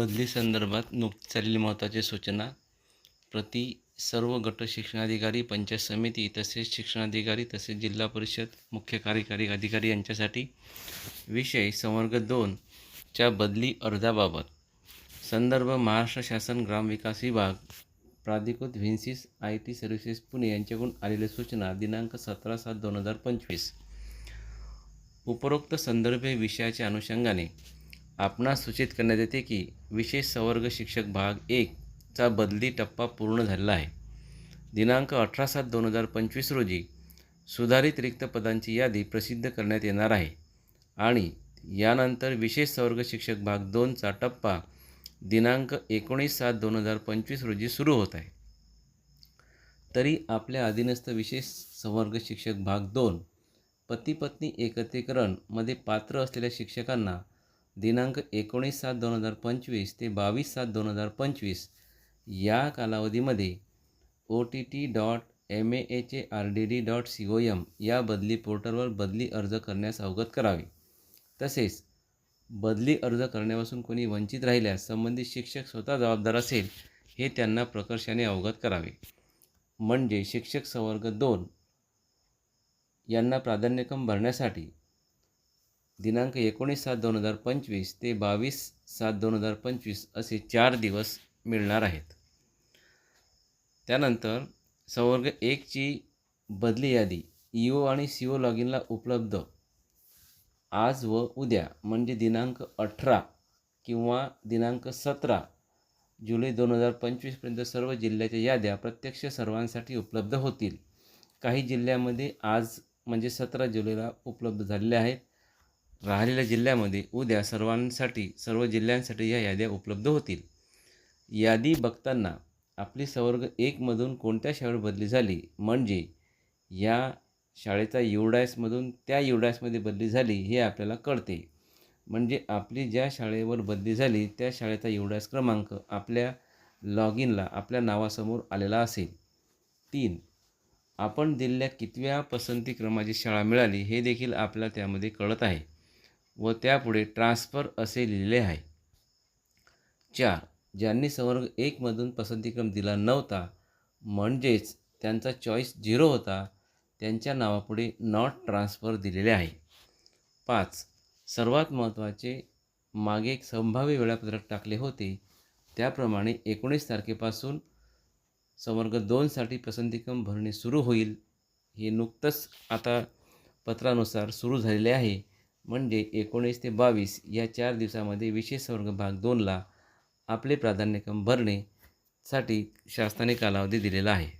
बदली संदर्भात नुकतीच झालेली महत्त्वाची सूचना. प्रति सर्व गट शिक्षणाधिकारी पंचायत समिती तसेच शिक्षणाधिकारी तसेच जिल्हा परिषद मुख्य कार्यकारी अधिकारी यांच्यासाठी विषय संवर्ग दोनच्या बदली अर्जाबाबत. संदर्भ महाराष्ट्र शासन ग्रामविकास विभाग प्राधिकृत Vinsys I T services Pune यांच्याकडून आलेल्या सूचना दिनांक सतरा सात दोन हजार पंचवीस. उपरोक्त संदर्भे विषयाच्या अनुषंगाने आपणास सूचित करण्यात येते की विशेष संवर्ग शिक्षक भाग एक चा बदली टप्पा पूर्ण झालेला आहे. दिनांक अठरा सात दोन हजार पंचवीस रोजी सुधारित रिक्त पदांची यादी प्रसिद्ध करण्यात येणार आहे आणि यानंतर विशेष संवर्ग शिक्षक भाग दोनचा टप्पा दिनांक एकोणीस सात दोन हजार पंचवीस रोजी सुरू होत आहे. तरी आपल्या अधीनस्थ विशेष संवर्ग शिक्षक भाग दोन पती पत्नी एकत्रीकरणमध्ये पात्र असलेल्या शिक्षकांना दिनांक एकोणीस सात दोन हजार पंचवीस ते बावीस सात दोन हजार पंचवीस या कालावधीमध्ये O T T dot M A H A R D D dot C O M या बदली पोर्टलवर बदली अर्ज करण्यास अवगत करावे. तसेच बदली अर्ज करण्यापासून कोणी वंचित राहिल्यास संबंधित शिक्षक स्वतः जबाबदार असेल हे त्यांना प्रकर्षाने अवगत करावे. म्हणजे शिक्षक संवर्ग दोन यांना प्राधान्यक्रम भरण्यासाठी दिनांक एकोणीस सात दोन हजार पंचवीस ते बावीस सात दोन हजार पंचवीस असे चार दिवस मिळणार आहेत. त्यानंतर संवर्ग एकची बदली यादी ई ओ आणि सी ओ लॉग इनला उपलब्ध. आज व उद्या म्हणजे दिनांक अठरा किंवा दिनांक सतरा जुलै दोन हजार पंचवीसपर्यंत सर्व जिल्ह्याच्या याद्या प्रत्यक्ष सर्वांसाठी उपलब्ध होतील. काही जिल्ह्यामध्ये आज म्हणजे सतरा जुलैला उपलब्ध झालेल्या आहेत. राहिलेल्या जिल्ह्यामध्ये उद्या सर्वांसाठी सर्व जिल्ह्यांसाठी या याद्या उपलब्ध होतील. यादी बघताना आपली संवर्ग एकमधून कोणत्या शाळेवर बदली झाली? म्हणजे या शाळेचा युडायसमधून त्या युडायसमध्ये बदली झाली हे आपल्याला कळते. म्हणजे आपली ज्या शाळेवर बदली झाली त्या शाळेचा युडायस क्रमांक आपल्या लॉग इनला आपल्या नावासमोर आलेला असेल. तीन आपण दिलेल्या कितव्या पसंती क्रमाची शाळा मिळाली हे देखील आपल्याला त्यामध्ये कळत आहे. व त्यापुढे ट्रान्सफर असे लिहिलेले आहे. चार ज्यांनी संवर्ग एकमधून पसंतीक्रम दिला नव्हता म्हणजेच त्यांचा चॉईस झिरो होता त्यांच्या नावापुढे नॉट ट्रान्सफर दिलेले आहे. पाच सर्वात महत्त्वाचे मागे एक संभाव्य वेळापत्रक टाकले होते. त्याप्रमाणे एकोणीस तारखेपासून संवर्ग दोनसाठी पसंतीक्रम भरणे सुरू होईल हे नुकतंच आता पत्रानुसार सुरू झालेले आहे. म्हणजे एकोणीस ते बावीस या चार दिवसामध्ये विशेष वर्ग भाग दोनला आपले प्राधान्यक्रम भरणे साठी शासनाने कालावधी दिलेला आहे.